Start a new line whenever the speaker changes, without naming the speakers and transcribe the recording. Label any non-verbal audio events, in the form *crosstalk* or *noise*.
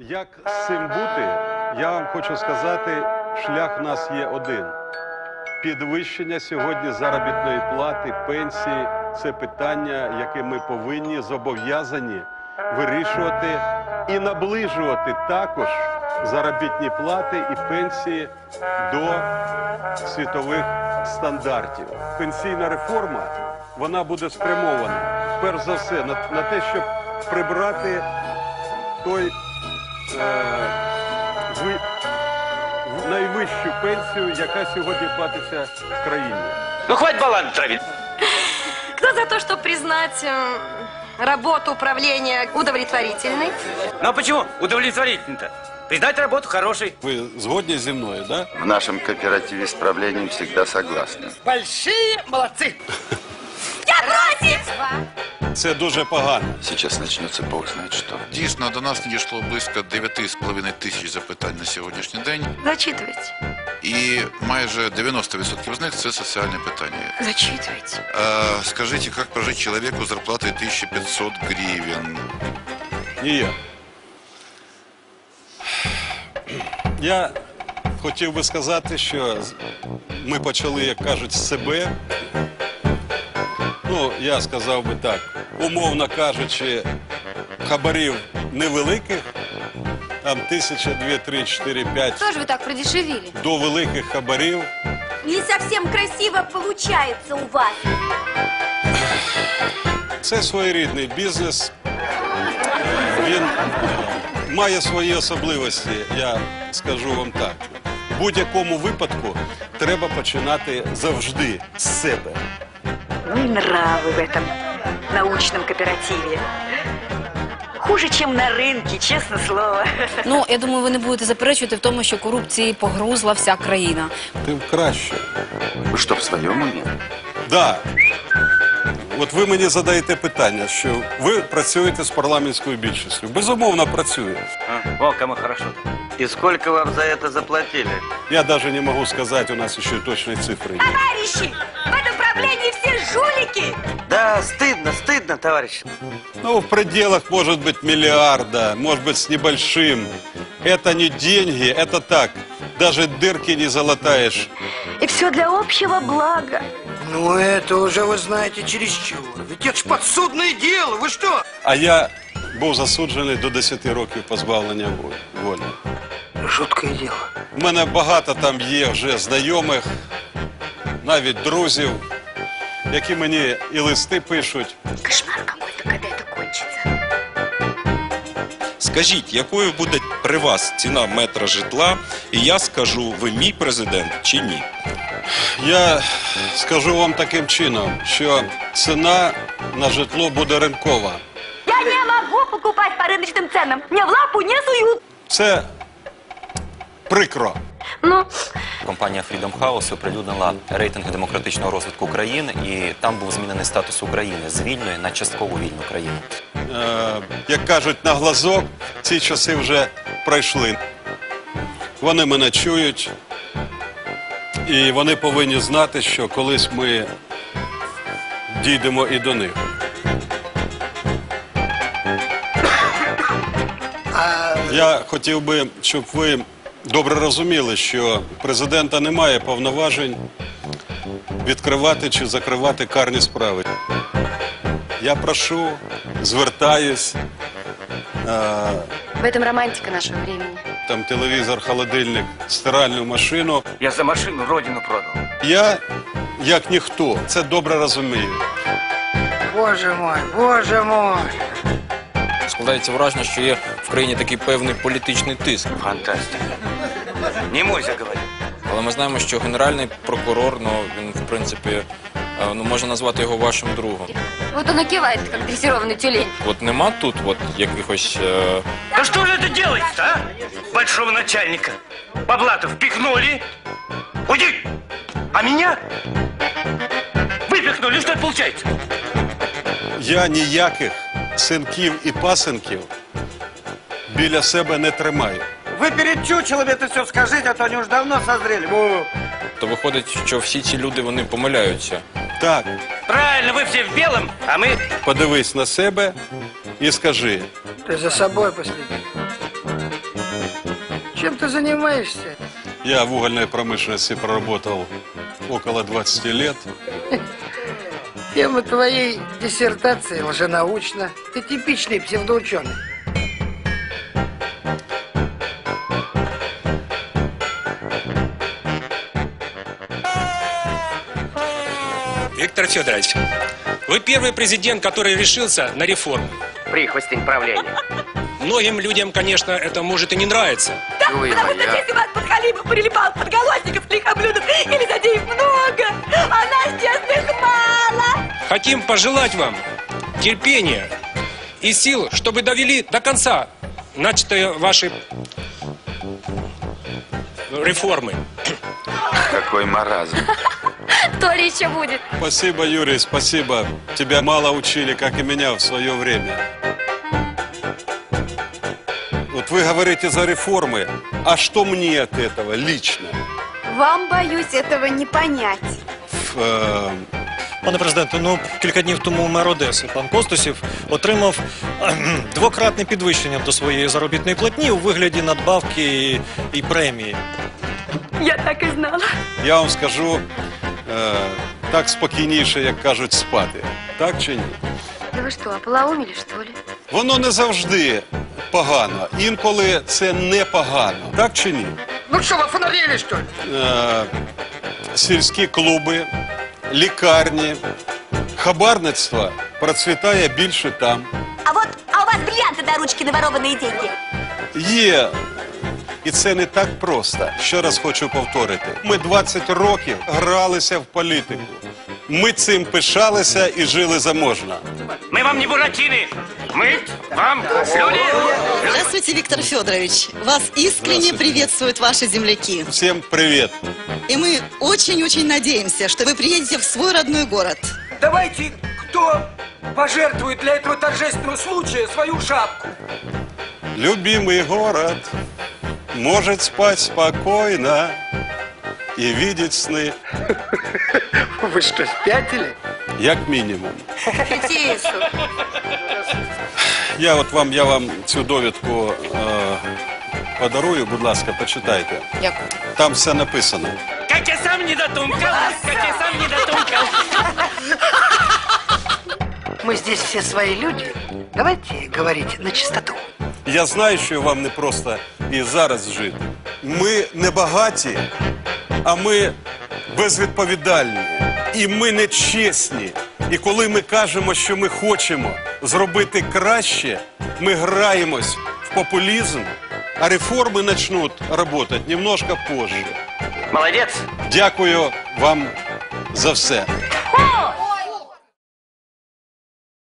Як з цим бути, я вам хочу сказати, шлях в нас є один. Підвищення сьогодні заробітної плати, пенсії це питання, яке ми повинні зобов'язані вирішувати і наближувати також заробітні плати і пенсії до світових стандартів. Пенсійна реформа вона буде спрямована перш за все на, на те, щоб прибрати той е, ви, в- найвищу пенсію, яка сьогодні платиться в країні.
Ну, хватит баланс травить.
Кто за то, чтобы признать э, работу управления удовлетворительной?
Ну, а почему удовлетворительно-то? Признать работу хорошей.
Ви згодні зі мною, да?
В нашем кооперативе с правлением всегда согласны.
Большие молодцы.
Я против!
Це дуже погано.
Сейчас начнется бог знает что.
Дійсно, до нас надійшло близько 9,5 тисяч запитань на сьогоднішній день,
Зачитывайте.
і майже 90% з них це соціальне питання.
Зачитывайте.
А, скажите, как прожить человеку с зарплатой 1500 гривен?
Ніяк. Я хотів би сказати, що з- ми почали, як кажуть, з себе. Ну, я сказав би так, умовно кажучи, хабарів невеликих, там тисяча, дві, три, чотири, п'ять
Что же вы так продешевили?
до великих хабарів.
Не совсем красиво получается у вас.
Це своєрідний бізнес. Він має свої особливості, я скажу вам так. В будь-якому випадку треба починати завжди з себе.
Ну и нравы в этом научном кооперативе. Хуже, чем на рынке, честно слово.
Ну, я думаю, ви не будете заперечувати в тому, що корупції погрузла вся країна.
Тим краще.
Вы что, в своем уме?
Да. От ви мені задаєте питання, що ви працюєте з парламентською більшістю. Безумовно, працюю.
А, О, кому хорошо.
И сколько вам за это заплатили?
Я навіть не можу сказати, у нас ще точної цифри є.
Товарищи, в этом правлении все жулики!
Да, стыдно, стыдно, товарищ.
Ну, в пределах, может быть, миллиарда, может быть, с небольшим. Это не деньги, это так. Даже дырки не залатаешь.
И все для общего блага.
Ну, это уже вы знаете чересчур. Ведь это ж подсудное дело, вы что?
А я був засуджений до 10 років позбавлення волі- волі.
Жуткое дело.
У мене багато там є вже знайомих, навіть друзів, які мені і листи пишуть.
Кошмар какой-то, когда это кончится.
Скажіть, якою буде при вас ціна метра житла, і я скажу, ви мій президент чи ні?
Я скажу вам таким чином, що ціна на житло буде ринкова.
Я не могу покупать по рыночным ценам. Мне в лапу не суют.
Це прикро.
Ну,
Компанія Freedom House оприлюднила рейтинги демократичного розвитку країн, і там був змінений статус України з вільної на частково вільну країну.
Е, як кажуть, на глазок ці часи вже пройшли. Вони мене чують, і вони повинні знати, що колись ми дійдемо і до них. Я хотів би, щоб ви добре розуміли, що президента немає повноважень відкривати чи закривати карні справи. Я прошу, звертаюсь, е,
В этом романтика нашего времени.
там телевізор, холодильник, стиральну машину.
Я за машину родину продал.
Я, як ніхто, це добре розумію.
Боже мой, боже мой.
Складається враження, що є в країні такий певний політичний тиск.
Фантастика. Не можешь говорить.
Але ми знаємо, що генеральний прокурор, ну він в принципі, е, ну можна назвати його вашим другом.
Вот он и кивает, как дрессированный тюлень.
От нема тут от якихось. е,
Да что же это делается, а? Большого начальника. Баблата впихнули. Уйди! А меня выпихнули. Что это получается?
Я ніяких синків і пасенків біля себе не тримаю.
Вы перед чучелом это все скажите, а то они уже давно созрели. Во.
То виходить, що всі ці люди вони помиляються.
Так,
Правильно, вы все в белом, а мы...
подивись на себе і скажи,
Ты за собой последи. Чем ты занимаешься?
Я в угольной промышленности проработал около 20 лет.
Тема твоей диссертации лженаучна. Ты типичный псевдоученый.
Виктор Федорович, вы первый президент, который решился на реформу.
Прихвостень правления.
Многим людям, конечно, это может и не нравиться.
Ой,
Потому что
моя.
если вас подхалимов прилипал подголосников с лихоблюдов или затеев много, а нас честных мало.
Хотим пожелать вам терпения и сил, чтобы довели до конца начатые ваши реформы.
Какой маразм.
То ли еще будет.
Спасибо, Юрий, спасибо. Тебя мало учили, как и меня в свое время. Вот вы говорите за реформы, а что мне от этого лично?
Вам, боюсь, этого не понять.
Э,
Пане президенте, ну кілька днів тому мер Одеси, пан Костусів, отримав кхм, двократне підвищення до своєї заробітної платні у вигляді надбавки і, і премії.
Я так і знала.
я вам скажу е, так спокійніше, як кажуть, спати. Так чи ні?
Да вы что, ополоумели, что ли?
Воно не завжди погано. Інколи це не погано. Так чи ні?
Ну что, вы фонарили, что ли?
Е, сільські клуби, лікарні, хабарництво процвітає більше там.
А вот, а у вас бриллианты до ручки наворованные деньги.
Є. І це не так просто. Ще раз хочу повторити. Ми 20 років гралися в політику. Ми цим пишалися і жили заможно.
Мы вам не буратины. Мы вам люди.
Здравствуйте, Виктор Федорович. Вас искренне
Здравствуйте.
приветствуют ваши земляки.
Всім привіт.
И мы очень-очень надеемся, что вы приедете в свой родной город.
Давайте, кто пожертвует для этого торжественного случая свою шапку?
Любимый город может спать спокойно и видеть сны. *laughs*
Вы что, спятили?
Як мінімум.
Тише.
Я от вам, я вам цю довідку е, подарую, будь ласка, почитайте.
Дякую.
Там все написано.
Как я сам не дотумкал, как я сам не дотумкал.
Мы здесь все свои люди. Давайте говорить на чистоту.
Я знаю, що вам не просто і зараз жити. Ми не багаті, а ми безвідповідальні. І ми не чесні. І коли ми кажемо, що ми хочемо зробити краще, ми граємось в популізм, а реформи почнуть працювати немножко позже.
Молодец.
Дякую вам за все.